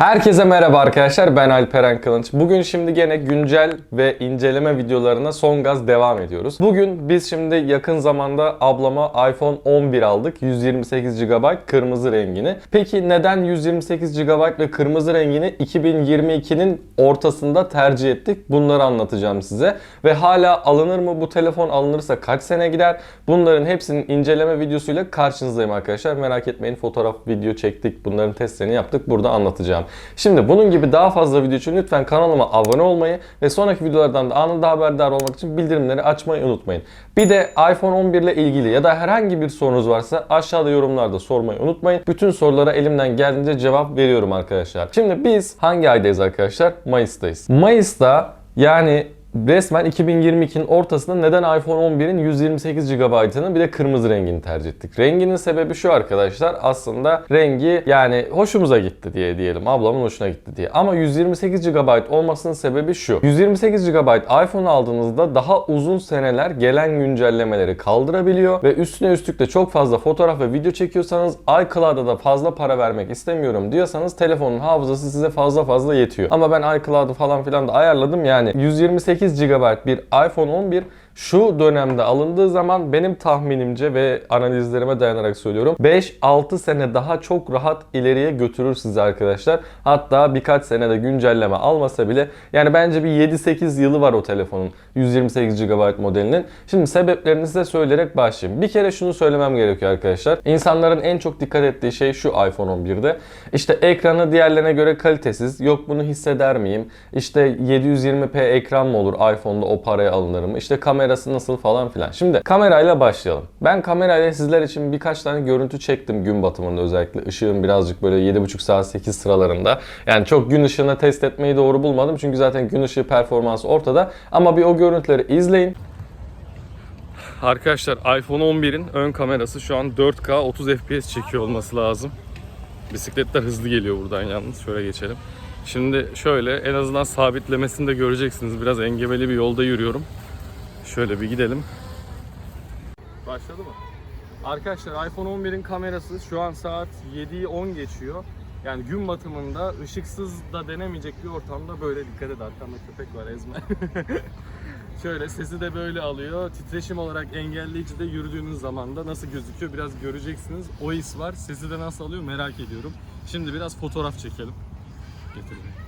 Herkese merhaba arkadaşlar ben Alperen Kılınç. Bugün şimdi gene güncel ve inceleme videolarına son gaz devam ediyoruz. Bugün biz şimdi yakın zamanda ablama iPhone 11 aldık. 128 GB kırmızı rengini. Peki neden 128 GB ve kırmızı rengini 2022'nin ortasında tercih ettik? Bunları anlatacağım size. Ve hala alınır mı bu telefon alınırsa kaç sene gider? Bunların hepsinin inceleme videosuyla karşınızdayım arkadaşlar. Merak etmeyin fotoğraf video çektik. Bunların testlerini yaptık. Burada anlatacağım. Şimdi bunun gibi daha fazla video için lütfen kanalıma abone olmayı ve sonraki videolardan da anında haberdar olmak için bildirimleri açmayı unutmayın. Bir de iPhone 11 ile ilgili ya da herhangi bir sorunuz varsa aşağıda yorumlarda sormayı unutmayın. Bütün sorulara elimden geldiğince cevap veriyorum arkadaşlar. Şimdi biz hangi aydayız arkadaşlar? Mayıs'tayız. Mayıs'ta yani resmen 2022'nin ortasında neden iPhone 11'in 128 GB'ını bir de kırmızı rengini tercih ettik? Renginin sebebi şu arkadaşlar aslında rengi yani hoşumuza gitti diye diyelim ablamın hoşuna gitti diye. Ama 128 GB olmasının sebebi şu. 128 GB iPhone aldığınızda daha uzun seneler gelen güncellemeleri kaldırabiliyor ve üstüne üstlük de çok fazla fotoğraf ve video çekiyorsanız iCloud'a da fazla para vermek istemiyorum diyorsanız telefonun hafızası size fazla fazla yetiyor. Ama ben iCloud'u falan filan da ayarladım yani 128 GB bir iPhone 11 şu dönemde alındığı zaman benim tahminimce ve analizlerime dayanarak söylüyorum 5-6 sene daha çok rahat ileriye götürür sizi arkadaşlar. Hatta birkaç senede güncelleme almasa bile yani bence bir 7-8 yılı var o telefonun 128 GB modelinin. Şimdi sebeplerini size söyleyerek başlayayım. Bir kere şunu söylemem gerekiyor arkadaşlar. İnsanların en çok dikkat ettiği şey şu iPhone 11'de. İşte ekranı diğerlerine göre kalitesiz. Yok bunu hisseder miyim? İşte 720p ekran mı olur iPhone'da o paraya alınır mı? İşte kamerası nasıl falan filan. Şimdi kamerayla başlayalım. Ben kamerayla sizler için birkaç tane görüntü çektim gün batımında özellikle. Işığın birazcık böyle 7,5 saat 8 sıralarında. Yani çok gün ışığına test etmeyi doğru bulmadım. Çünkü zaten gün ışığı performansı ortada. Ama bir o görüntüleri izleyin. Arkadaşlar iPhone 11'in ön kamerası şu an 4K 30 FPS çekiyor olması lazım. Bisikletler hızlı geliyor buradan yalnız. Şöyle geçelim. Şimdi şöyle en azından sabitlemesini de göreceksiniz. Biraz engebeli bir yolda yürüyorum. Şöyle bir gidelim. Başladı mı? Arkadaşlar iPhone 11'in kamerası şu an saat 7'yi 10 geçiyor. Yani gün batımında ışıksız da denemeyecek bir ortamda böyle dikkat et arkamda köpek var ezme. Şöyle sesi de böyle alıyor. Titreşim olarak engelleyici de yürüdüğünüz zaman da nasıl gözüküyor biraz göreceksiniz. O his var. Sesi de nasıl alıyor merak ediyorum. Şimdi biraz fotoğraf çekelim. Getirdim.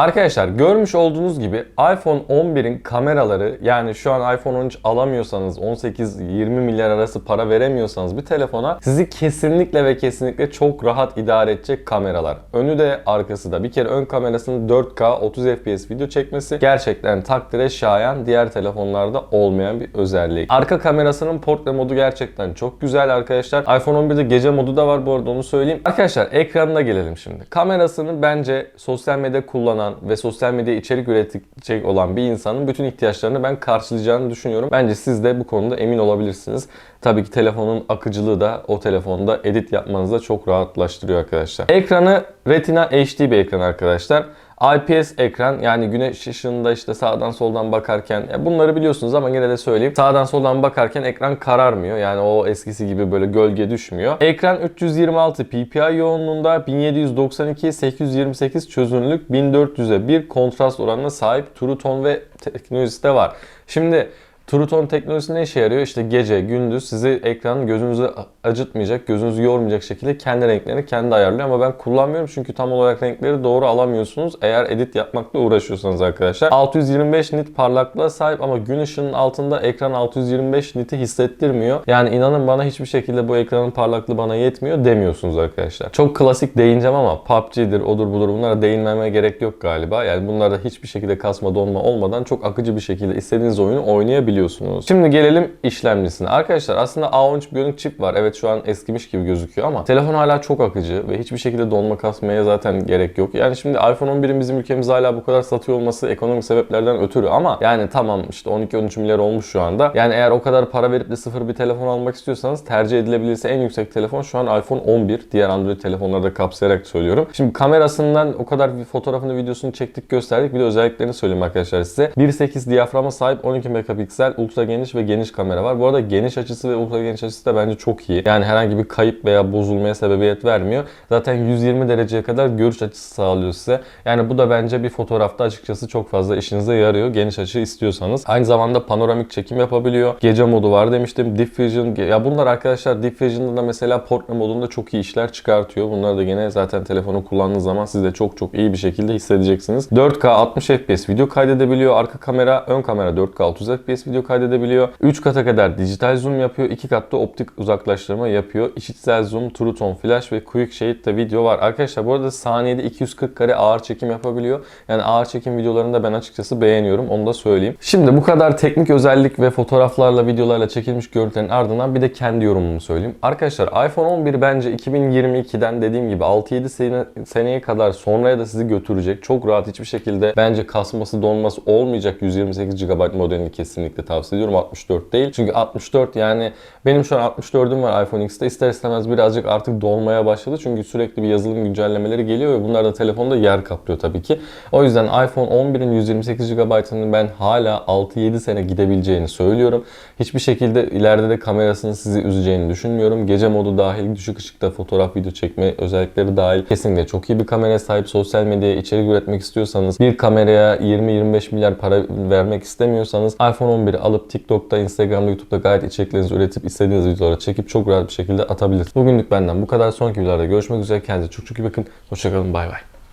Arkadaşlar görmüş olduğunuz gibi iPhone 11'in kameraları yani şu an iPhone 13 alamıyorsanız 18-20 milyar arası para veremiyorsanız bir telefona sizi kesinlikle ve kesinlikle çok rahat idare edecek kameralar. Önü de arkası da bir kere ön kamerasının 4K 30 FPS video çekmesi gerçekten takdire şayan diğer telefonlarda olmayan bir özelliği. Arka kamerasının portre modu gerçekten çok güzel arkadaşlar. iPhone 11'de gece modu da var bu arada onu söyleyeyim. Arkadaşlar ekranına gelelim şimdi. Kamerasını bence sosyal medya kullanan ve sosyal medya içerik üretecek olan bir insanın bütün ihtiyaçlarını ben karşılayacağını düşünüyorum. Bence siz de bu konuda emin olabilirsiniz. Tabii ki telefonun akıcılığı da o telefonda edit yapmanızı da çok rahatlaştırıyor arkadaşlar. Ekranı Retina HD bir ekran arkadaşlar. IPS ekran yani güneş ışığında işte sağdan soldan bakarken ya bunları biliyorsunuz ama yine de söyleyeyim. Sağdan soldan bakarken ekran kararmıyor. Yani o eskisi gibi böyle gölge düşmüyor. Ekran 326 ppi yoğunluğunda 1792 828 çözünürlük 1400'e bir kontrast oranına sahip True Tone ve teknolojisi de var. Şimdi True Tone teknolojisi ne işe yarıyor? İşte gece, gündüz sizi ekranın gözünüzü acıtmayacak, gözünüzü yormayacak şekilde kendi renklerini kendi ayarlıyor. Ama ben kullanmıyorum çünkü tam olarak renkleri doğru alamıyorsunuz. Eğer edit yapmakla uğraşıyorsanız arkadaşlar. 625 nit parlaklığa sahip ama gün ışığının altında ekran 625 niti hissettirmiyor. Yani inanın bana hiçbir şekilde bu ekranın parlaklığı bana yetmiyor demiyorsunuz arkadaşlar. Çok klasik değineceğim ama PUBG'dir, odur budur bunlara değinmeme gerek yok galiba. Yani bunlarda hiçbir şekilde kasma donma olmadan çok akıcı bir şekilde istediğiniz oyunu oynayabiliyorsunuz kullanabiliyorsunuz. Şimdi gelelim işlemcisine. Arkadaşlar aslında A13 Bionic çip var. Evet şu an eskimiş gibi gözüküyor ama telefon hala çok akıcı ve hiçbir şekilde donma kasmaya zaten gerek yok. Yani şimdi iPhone 11'in bizim ülkemizde hala bu kadar satıyor olması ekonomik sebeplerden ötürü ama yani tamam işte 12-13 milyar olmuş şu anda. Yani eğer o kadar para verip de sıfır bir telefon almak istiyorsanız tercih edilebilirse en yüksek telefon şu an iPhone 11. Diğer Android telefonları da kapsayarak söylüyorum. Şimdi kamerasından o kadar bir fotoğrafını videosunu çektik gösterdik. Bir de özelliklerini söyleyeyim arkadaşlar size. 1.8 diyaframa sahip 12 megapiksel ultra geniş ve geniş kamera var. Bu arada geniş açısı ve ultra geniş açısı da bence çok iyi. Yani herhangi bir kayıp veya bozulmaya sebebiyet vermiyor. Zaten 120 dereceye kadar görüş açısı sağlıyor size. Yani bu da bence bir fotoğrafta açıkçası çok fazla işinize yarıyor. Geniş açı istiyorsanız. Aynı zamanda panoramik çekim yapabiliyor. Gece modu var demiştim. Deep Vision. Ya bunlar arkadaşlar Deep Vision'da da mesela portre modunda çok iyi işler çıkartıyor. Bunlar da gene zaten telefonu kullandığınız zaman siz de çok çok iyi bir şekilde hissedeceksiniz. 4K 60 FPS video kaydedebiliyor. Arka kamera, ön kamera 4K 30 FPS video kaydedebiliyor. 3 kata kadar dijital zoom yapıyor. 2 katta optik uzaklaştırma yapıyor. İşitsel zoom, True Tone Flash ve Quick Shade de video var. Arkadaşlar bu arada saniyede 240 kare ağır çekim yapabiliyor. Yani ağır çekim videolarını da ben açıkçası beğeniyorum. Onu da söyleyeyim. Şimdi bu kadar teknik özellik ve fotoğraflarla, videolarla çekilmiş görüntülerin ardından bir de kendi yorumumu söyleyeyim. Arkadaşlar iPhone 11 bence 2022'den dediğim gibi 6-7 sene, seneye kadar sonraya da sizi götürecek. Çok rahat hiçbir şekilde bence kasması donması olmayacak 128 GB modelini kesinlikle tavsiye ediyorum. 64 değil. Çünkü 64 yani benim şu an 64'üm var iPhone X'te. İster istemez birazcık artık dolmaya başladı. Çünkü sürekli bir yazılım güncellemeleri geliyor ve bunlar da telefonda yer kaplıyor tabii ki. O yüzden iPhone 11'in 128 GB'ının ben hala 6-7 sene gidebileceğini söylüyorum. Hiçbir şekilde ileride de kamerasının sizi üzeceğini düşünmüyorum. Gece modu dahil, düşük ışıkta fotoğraf, video çekme özellikleri dahil kesinlikle çok iyi bir kameraya sahip. Sosyal medyaya içerik üretmek istiyorsanız, bir kameraya 20-25 milyar para vermek istemiyorsanız iPhone 11'i alıp TikTok'ta, Instagram'da, YouTube'da gayet içeriklerinizi üretip istediğiniz videolara çekip çok rahat bir şekilde atabilirsiniz. Bugünlük benden bu kadar. Sonraki videolarda görüşmek üzere. Kendinize çok çok iyi bakın. Hoşçakalın. Bay bay.